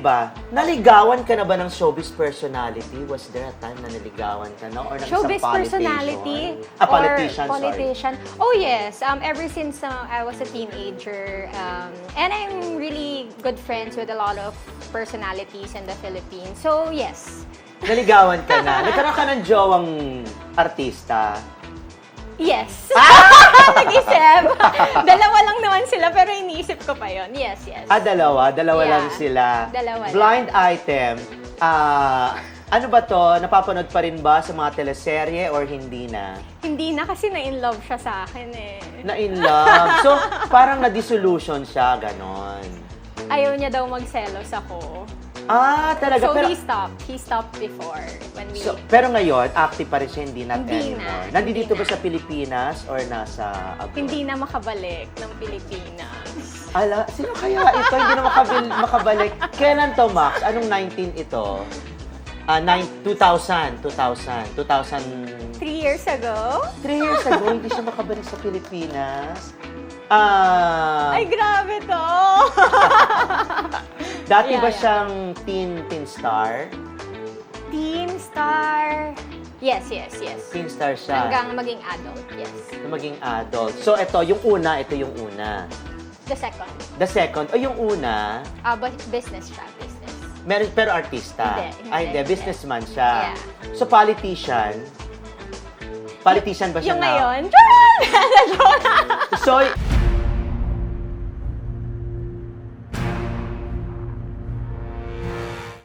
ba, naligawan ka na ba ng showbiz personality? Was there a time na naligawan ka na? Or ng isang Showbiz politician? personality? Ah, politician, or sorry. politician. Oh yes, um, ever since uh, I was a teenager, um, and I'm really good friends with a lot of personalities in the Philippines. So yes, Naligawan ka na? Nagkaroon ka ng jowang artista? yes. Ah! Nag-isip. Dalawa lang naman sila, pero iniisip ko pa yon. Yes, yes. Ah, dalawa? Dalawa Yeah. lang sila? Dalawa lang. Blind item. Ah, ano ba to? Napapanood pa rin ba sa mga teleserye or hindi na? Hindi na kasi na-in love siya sa akin eh. Na in love. So, parang na-dissolution siya, ganon. Ayaw niya daw magselos ako. Ah, talaga. So pero, he stopped. He stopped before when we... so, pero ngayon, active pa rin siya, hindi not Hindi na, anymore. hindi Nandito ba na. sa Pilipinas or nasa abroad? hindi na makabalik ng Pilipinas. Ala, sino kaya ito? Hindi na makabil, makabalik. Kailan to, Max? Anong 19 ito? Ah, nine, 2000, 2000, 2000... Three years ago? Three years ago, hindi siya makabalik sa Pilipinas. Ah, Ay, grabe to! dati yeah, ba yeah. siyang teen teen star? Teen star. Yes, yes, yes. Teen star siya. Hanggang maging adult, yes. na maging adult. So, ito, yung una, ito yung una. The second. The second, o yung una, Ah, but business siya, business. meron, pero artista. Hindi, hindi, Ay, hindi, hindi. businessman siya. Yeah. So, politician. Politician ba siya Yung now? ngayon, Charot! Joke lang. So,